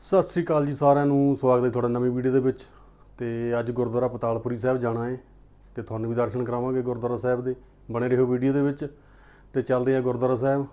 ਸਤਿ ਸ੍ਰੀ ਅਕਾਲ ਜੀ ਸਾਰਿਆਂ ਨੂੰ, ਸਵਾਗਤ ਹੈ ਤੁਹਾਡਾ ਨਵੀਂ ਵੀਡੀਓ ਦੇ ਵਿੱਚ। ਤੇ ਅੱਜ ਗੁਰਦੁਆਰਾ ਪਤਾਲਪੁਰੀ ਸਾਹਿਬ ਜਾਣਾ ਹੈ ਤੇ ਤੁਹਾਨੂੰ ਵੀ ਦਰਸ਼ਨ ਕਰਾਵਾਂਗੇ ਗੁਰਦੁਆਰਾ ਸਾਹਿਬ ਦੇ, ਬਣੇ ਰਹੋ ਵੀਡੀਓ ਦੇ ਵਿੱਚ। ਤੇ ਚੱਲਦੇ ਆ ਗੁਰਦੁਆਰਾ ਸਾਹਿਬ।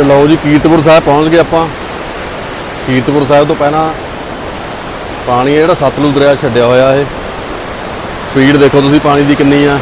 ਤੇ ਲਓ ਜੀ, ਕੀਰਤਪੁਰ ਸਾਹਿਬ ਪਹੁੰਚ ਗਏ ਆਪਾਂ। ਕੀਰਤਪੁਰ ਸਾਹਿਬ ਤੋਂ ਪਹਿਲਾਂ ਪਾਣੀ ਹੈ ਜਿਹੜਾ ਸਤਲੁਜ ਦਰਿਆ ਛੱਡਿਆ ਹੋਇਆ ਇਹ। ਸਪੀਡ ਦੇਖੋ ਤੁਸੀਂ, ਪਾਣੀ ਦੀ ਕਿੰਨੀ ਆ।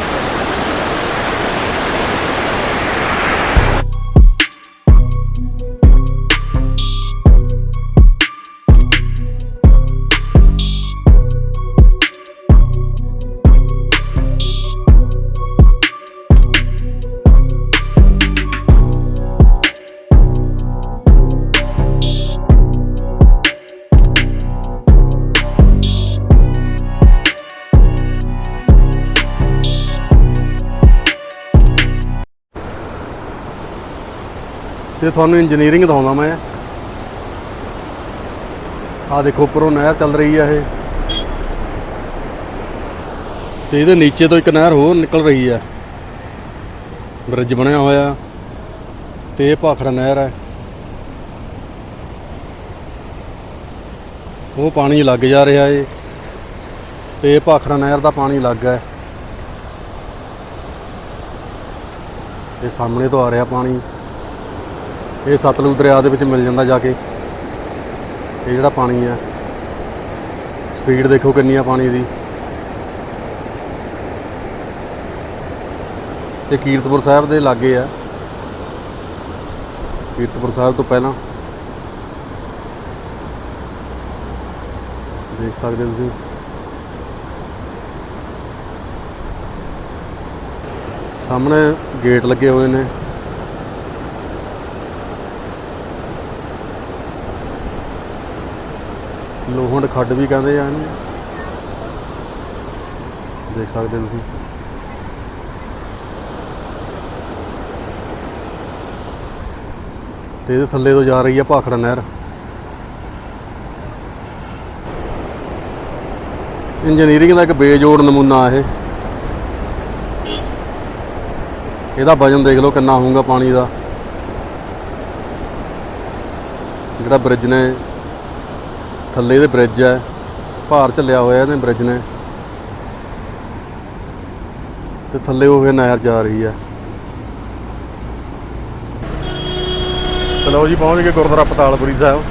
ਤੇ ਤੁਹਾਨੂੰ ਇੰਜੀਨੀਅਰਿੰਗ ਦਿਖਾਉਂਦਾ ਮੈਂ, ਆਹ ਦੇਖੋ ਉੱਪਰੋਂ ਨਹਿਰ ਚੱਲ ਰਹੀ ਆ ਇਹ। ਤੇ ਇਹਦੇ ਨੀਚੇ ਤੋਂ ਇੱਕ ਨਹਿਰ ਹੋਰ ਨਿਕਲ ਰਹੀ ਆ। ਬ੍ਰਿਜ ਬਣਿਆ ਹੋਇਆ, ਤੇ ਇਹ ਭਾਖੜਾ ਨਹਿਰ ਹੈ ਉਹ ਪਾਣੀ ਲੱਗ ਜਾ ਰਿਹਾ ਏ, ਤੇ ਭਾਖੜਾ ਨਹਿਰ ਦਾ ਪਾਣੀ ਲੱਗ ਹੈ ਇਹ ਸਾਹਮਣੇ ਤੋਂ ਆ ਰਿਹਾ ਪਾਣੀ। ਇਹ ਸਤਲੁਜ ਦਰਿਆ ਦੇ ਵਿੱਚ ਮਿਲ ਜਾਂਦਾ ਜਾ ਕੇ। ਇਹ ਜਿਹੜਾ ਪਾਣੀ ਹੈ ਸਪੀਡ ਦੇਖੋ ਕਿੰਨੀ ਆ ਪਾਣੀ ਦੀ। ਇਹ ਕੀਰਤਪੁਰ ਸਾਹਿਬ ਦੇ ਲਾਗੇ ਆ। ਕੀਰਤਪੁਰ ਸਾਹਿਬ ਤੋਂ ਪਹਿਲਾਂ। ਦੇਖ ਸਕਦੇ ਤੁਸੀਂ। ਸਾਹਮਣੇ ਗੇਟ ਲੱਗੇ ਹੋਏ ਨੇ। ਲੋਹੰਡ ਖੱਡ ਵੀ ਕਹਿੰਦੇ ਆ ਇਹਨੂੰ। ਦੇਖ ਸਕਦੇ ਤੁਸੀਂ। ਤੇ ਇਹਦੇ ਥੱਲੇ ਤੋਂ ਜਾ ਰਹੀ ਆ ਭਾਖੜਾ ਨਹਿਰ। ਇੰਜੀਨੀਅਰਿੰਗ ਦਾ ਇੱਕ ਬੇਜੋੜ ਨਮੂਨਾ ਇਹ। ਇਹਦਾ ਵਜਨ ਦੇਖ ਲਓ ਕਿੰਨਾ ਹੋਊਗਾ ਪਾਣੀ ਦਾ। ਜਿਹੜਾ ਬ੍ਰਿਜ ਨੇ ਥੱਲੇ ਇਹਦੇ ਬ੍ਰਿਜ ਹੈ ਭਾਰ ਚੱਲਿਆ ਹੋਇਆ ਇਹਨੇ ਬ੍ਰਿਜ ਨੇ। ਤੇ ਥੱਲੇ ਉਹ ਫਿਰ ਨਹਿਰ ਜਾ ਰਹੀ ਹੈ ਚਲੋ ਜੀ, ਪਹੁੰਚ ਗਏ ਗੁਰਦੁਆਰਾ ਪਤਾਲਪੁਰੀ ਸਾਹਿਬ।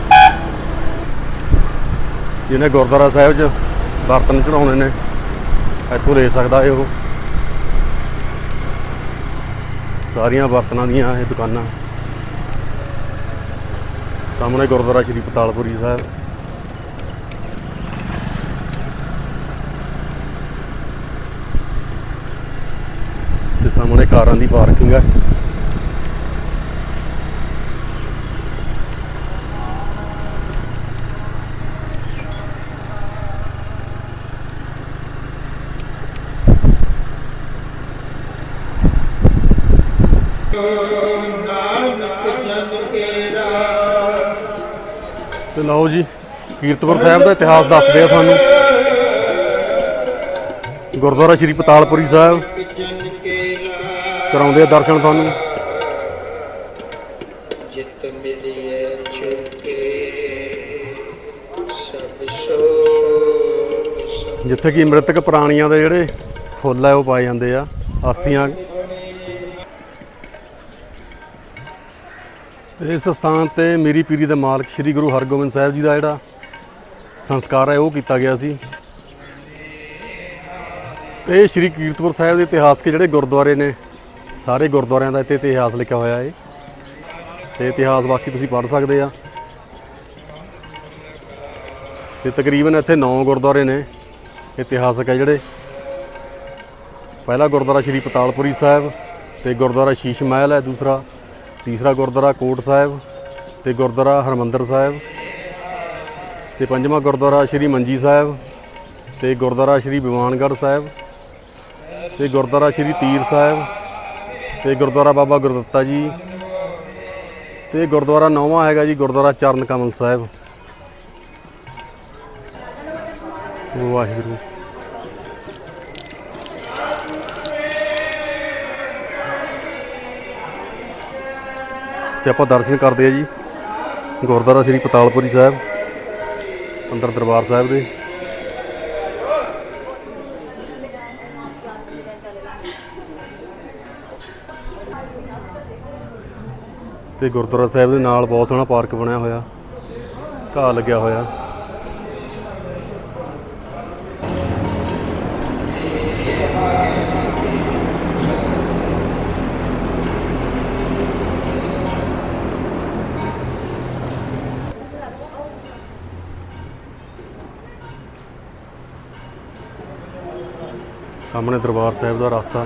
ਜਿਹਨੇ ਗੁਰਦੁਆਰਾ ਸਾਹਿਬ 'ਚ ਬਰਤਨ ਚੜਾਉਣੇ ਨੇ। ਇੱਥੋਂ ਲੈ ਸਕਦਾ ਹੈ ਉਹ। ਸਾਰੀਆਂ ਬਰਤਨਾਂ ਦੀਆਂ ਇਹ ਦੁਕਾਨਾਂ। ਸਾਹਮਣੇ ਗੁਰਦੁਆਰਾ ਸ਼੍ਰੀ ਪਤਾਲਪੁਰੀ ਸਾਹਿਬ ਤੇ ਸਾਹਮਣੇ ਕਾਰਾਂ ਦੀ ਪਾਰਕਿੰਗ ਹੈ। ਤੇ ਲਓ ਜੀ, ਕੀਰਤਪੁਰ ਸਾਹਿਬ ਦਾ ਇਤਿਹਾਸ ਦੱਸਦੇ ਆ ਤੁਹਾਨੂੰ। ਗੁਰਦੁਆਰਾ ਸ਼੍ਰੀ ਪਤਾਲਪੁਰੀ ਸਾਹਿਬ। ਕਰਾਉਂਦੇ ਆ ਦਰਸ਼ਨ ਤੁਹਾਨੂੰ। ਜਿਤ ਚੁਕੇ ਸਭ ਜਿੱਥੇ ਕਿ ਮ੍ਰਿਤਕ ਪ੍ਰਾਣੀਆਂ ਦੇ ਜਿਹੜੇ ਫੁੱਲ ਆ ਉਹ ਪਾਏ ਜਾਂਦੇ ਆ ਅਸਥੀਆਂ। ਤੇ ਇਸ ਸਥਾਨ ਤੇ ਮੇਰੀ ਪੀਰੀ ਦੇ ਮਾਲਕ ਸ੍ਰੀ ਗੁਰੂ ਹਰਗੋਬਿੰਦ ਸਾਹਿਬ ਜੀ ਦਾ ਜਿਹੜਾ ਸੰਸਕਾਰ ਹੈ ਉਹ ਕੀਤਾ ਗਿਆ ਸੀ। ਤੇ ਸ੍ਰੀ ਕੀਰਤਪੁਰ ਸਾਹਿਬ ਦੇ ਇਤਿਹਾਸਕ ਜਿਹੜੇ ਗੁਰਦੁਆਰੇ ਨੇ ਸਾਰੇ ਗੁਰਦੁਆਰਿਆਂ ਦਾ ਇੱਥੇ ਇਤਿਹਾਸ ਲਿਖਿਆ ਹੋਇਆ ਹੈ ਤੇ ਇਤਿਹਾਸ ਬਾਕੀ ਤੁਸੀਂ ਪੜ੍ਹ ਸਕਦੇ ਆ। ਤੇ ਤਕਰੀਬਨ ਇੱਥੇ 9 ਗੁਰਦੁਆਰੇ ਨੇ ਇਤਿਹਾਸਕ ਹੈ ਜਿਹੜੇ। ਪਹਿਲਾ ਗੁਰਦੁਆਰਾ ਸ਼੍ਰੀ ਪਤਾਲਪੁਰੀ ਸਾਹਿਬ ਤੇ ਗੁਰਦੁਆਰਾ ਸ਼ੀਸ਼ ਮਹਿਲ ਹੈ ਦੂਸਰਾ, ਤੀਸਰਾ ਗੁਰਦੁਆਰਾ ਕੋਟ ਸਾਹਿਬ ਤੇ ਗੁਰਦੁਆਰਾ ਹਰਮੰਦਰ ਸਾਹਿਬ ਤੇ ਪੰਜਵਾਂ ਗੁਰਦੁਆਰਾ ਸ਼੍ਰੀ ਮੰਜੀ ਸਾਹਿਬ ਤੇ ਗੁਰਦੁਆਰਾ ਸ਼੍ਰੀ ਬਿਵਾਨਗੜ੍ਹ ਸਾਹਿਬ ਤੇ ਗੁਰਦੁਆਰਾ ਸ਼੍ਰੀ ਤੀਰ ਸਾਹਿਬ ਤੇ ਗੁਰਦੁਆਰਾ ਬਾਬਾ ਗੁਰਦੱਤਾ ਜੀ। ਤੇ ਗੁਰਦੁਆਰਾ ਨੌਵਾਂ ਹੈਗਾ ਜੀ, ਗੁਰਦੁਆਰਾ ਚਰਨ ਕਮਲ ਸਾਹਿਬ। ਵਾਹਿਗੁਰੂ। ਤੇ ਆਪਾਂ ਦਰਸ਼ਨ ਕਰਦੇ ਆ ਜੀ। ਗੁਰਦੁਆਰਾ ਸ੍ਰੀ ਪਤਾਲਪੁਰੀ ਸਾਹਿਬ, ਅੰਦਰ ਦਰਬਾਰ ਸਾਹਿਬ ਦੇ। ਤੇ ਗੁਰਦੁਆਰਾ ਸਾਹਿਬ ਦੇ ਨਾਲ ਬਹੁਤ ਸੋਹਣਾ ਪਾਰਕ ਬਣਿਆ ਹੋਇਆ। ਘਾਹ ਲੱਗਿਆ ਹੋਇਆ। ਸਾਹਮਣੇ ਦਰਬਾਰ ਸਾਹਿਬ ਦਾ ਰਸਤਾ।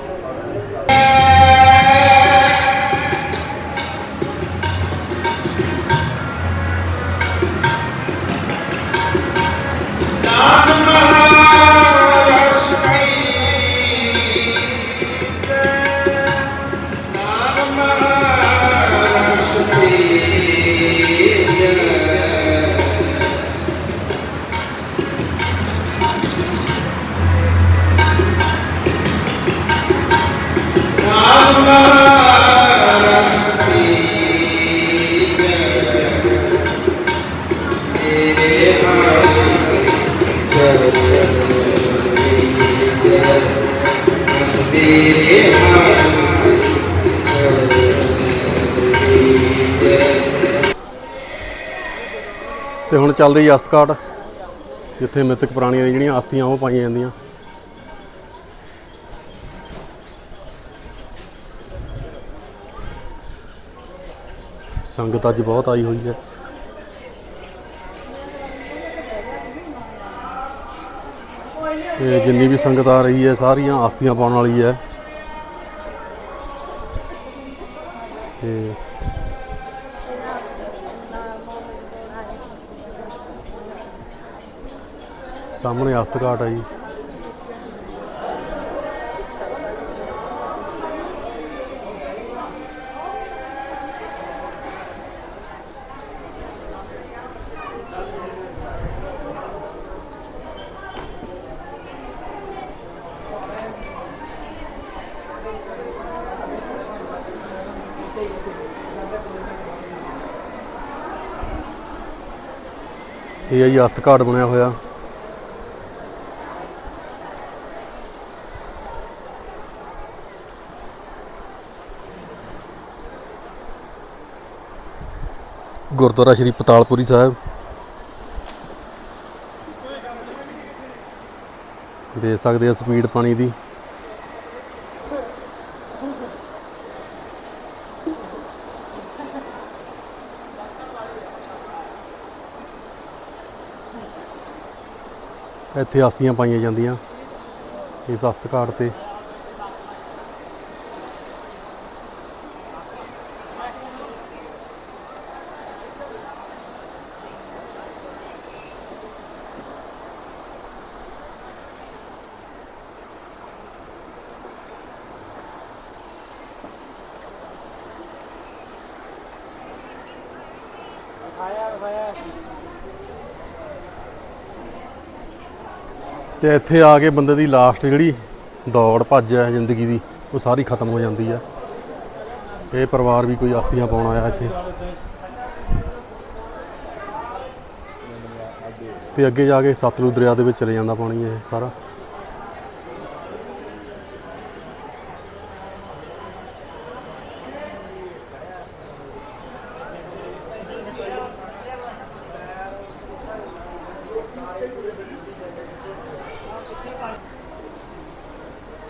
ਤੇ ਹੁਣ ਚੱਲਦੇ ਜੀ ਅਸਤਕਾਟ, ਜਿੱਥੇ ਮਿੱਤਕ ਪ੍ਰਾਣੀਆਂ ਦੀਆਂ ਜਿਹੜੀਆਂ ਅਸਥੀਆਂ ਉਹ ਪਾਈਆਂ ਜਾਂਦੀਆਂ। ਸੰਗਤ ਅੱਜ ਬਹੁਤ ਆਈ ਹੋਈ ਹੈ। ਤੇ ਜਿੰਨੀ ਵੀ ਸੰਗਤ ਆ ਰਹੀ ਹੈ, ਸਾਰੀਆਂ ਅਸਥੀਆਂ ਪਾਉਣ ਵਾਲੀ ਹੈ। ਤੇ ਸਾਹਮਣੇ ਅਸਤ ਘਾਟ ਆ ਜੀ। ਇਹ ਹੈ ਜੀ ਅਸਤ ਘਾਟ ਬਣਿਆ ਹੋਇਆ। ਗੁਰਦੁਆਰਾ ਸ਼੍ਰੀ ਪਤਾਲਪੁਰੀ ਸਾਹਿਬ। ਦੇ ਸਕਦੇ ਆ ਸਪੀਡ ਪਾਣੀ ਦੀ। ਇੱਥੇ ਆਸਤੀਆਂ ਪਾਈਆਂ ਜਾਂਦੀਆਂ ਇਸ ਅਸਤ ਘਾਟ ਤੇ। ਤੇ ਇੱਥੇ ਆ ਕੇ ਬੰਦੇ ਦੀ ਲਾਸਟ ਜਿਹੜੀ ਦੌੜ ਭੱਜ ਹੈ ਜ਼ਿੰਦਗੀ ਦੀ, ਉਹ ਸਾਰੀ ਖਤਮ ਹੋ ਜਾਂਦੀ ਹੈ ਇਹ ਪਰਿਵਾਰ ਵੀ ਕੋਈ ਅਸਤੀਆਂ ਪਾਉਣ ਆਇਆ ਇੱਥੇ। ਤੇ ਅੱਗੇ ਜਾ ਕੇ ਸਤਲੁਜ ਦਰਿਆ ਦੇ ਵਿੱਚ ਚਲੇ ਜਾਂਦਾ ਪਾਣੀ ਇਹ ਸਾਰਾ।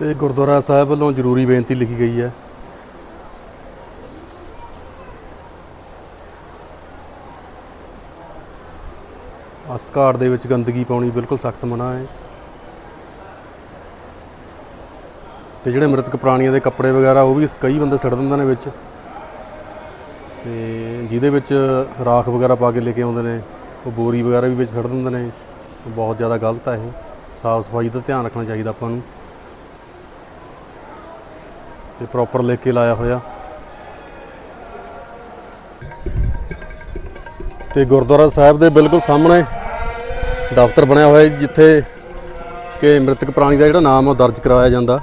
ਤੇ ਗੁਰਦੁਆਰਾ ਸਾਹਿਬ ਵੱਲੋਂ ਜ਼ਰੂਰੀ ਬੇਨਤੀ ਲਿਖੀ ਗਈ ਹੈ। ਅਸਤਕਾਰ ਦੇ ਵਿੱਚ ਗੰਦਗੀ ਪਾਉਣੀ ਬਿਲਕੁਲ ਸਖਤ ਮਨਾ ਹੈ। ਤੇ ਜਿਹੜੇ ਮ੍ਰਿਤਕ ਪ੍ਰਾਣੀਆਂ ਦੇ ਕੱਪੜੇ ਵਗੈਰਾ ਉਹ ਵੀ ਕਈ ਬੰਦੇ ਸੜ ਦਿੰਦੇ ਨੇ ਵਿੱਚ। ਤੇ ਜਿਹਦੇ ਵਿੱਚ ਰਾਖ ਵਗੈਰਾ ਪਾ ਕੇ ਲੈ ਕੇ ਆਉਂਦੇ ਨੇ, ਉਹ ਬੋਰੀ ਵਗੈਰਾ ਵੀ ਵਿੱਚ ਸੜ ਦਿੰਦੇ ਨੇ। ਬਹੁਤ ਜ਼ਿਆਦਾ ਗਲਤ ਹੈ ਇਹ। ਸਾਫ਼ ਸਫ਼ਾਈ ਦਾ ਧਿਆਨ ਰੱਖਣਾ ਚਾਹੀਦਾ ਆਪਾਂ ਨੂੰ। ਤੇ ਪ੍ਰੋਪਰ ਲਿਖ ਕੇ ਲਾਇਆ ਹੋਇਆ। ਤੇ ਗੁਰਦੁਆਰਾ ਸਾਹਿਬ ਦੇ ਬਿਲਕੁਲ ਸਾਹਮਣੇ ਦਫ਼ਤਰ ਬਣਿਆ ਹੋਇਆ ਜਿੱਥੇ ਕਿ ਮ੍ਰਿਤਕ ਪ੍ਰਾਣੀ ਦਾ ਜਿਹੜਾ ਨਾਮ ਆ ਉਹ ਦਰਜ ਕਰਵਾਇਆ ਜਾਂਦਾ।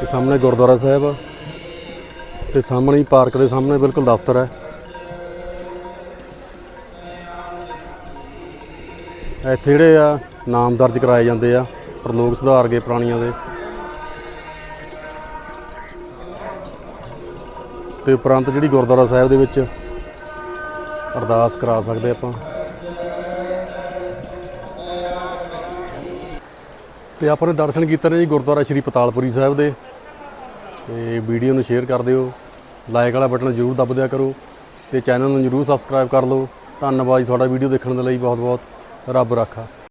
ਤੇ ਸਾਹਮਣੇ ਗੁਰਦੁਆਰਾ ਸਾਹਿਬ ਆ। ਤੇ ਸਾਹਮਣੇ ਹੀ ਪਾਰਕ ਦੇ ਸਾਹਮਣੇ ਬਿਲਕੁਲ ਦਫ਼ਤਰ ਹੈ। ਇੱਥੇ ਜਿਹੜੇ ਆ ਨਾਮ ਦਰਜ ਕਰਾਏ ਜਾਂਦੇ ਆ। ਪ੍ਰਲੋਕ ਸੁਧਾਰ ਗਏ ਪ੍ਰਾਣੀਆਂ ਦੇ। ਤੇ ਉਪਰੰਤ ਜਿਹੜੀ ਗੁਰਦੁਆਰਾ ਸਾਹਿਬ ਦੇ ਵਿੱਚ ਅਰਦਾਸ ਕਰਾ ਸਕਦੇ ਆਪਾਂ। ਤੇ ਆਪਾਂ ਨੇ ਦਰਸ਼ਨ ਕੀਤੇ ਨੇ ਜੀ ਗੁਰਦੁਆਰਾ ਸ਼੍ਰੀ ਪਤਾਲਪੁਰੀ ਸਾਹਿਬ ਦੇ। ਤੇ ਵੀਡੀਓ ਨੂੰ ਸ਼ੇਅਰ ਕਰ ਦਿਓ। ਲਾਈਕ ਵਾਲਾ ਬਟਨ ਜ਼ਰੂਰ ਦਬ ਦਿਆ ਕਰੋ। ਤੇ ਚੈਨਲ ਨੂੰ ਜ਼ਰੂਰ ਸਬਸਕ੍ਰਾਈਬ ਕਰ ਲਓ। ਧੰਨਵਾਦ ਜੀ ਤੁਹਾਡਾ ਵੀਡੀਓ ਦੇਖਣ ਦੇ ਲਈ ਬਹੁਤ ਬਹੁਤ ਰੱਬ ਰਾਖਾ।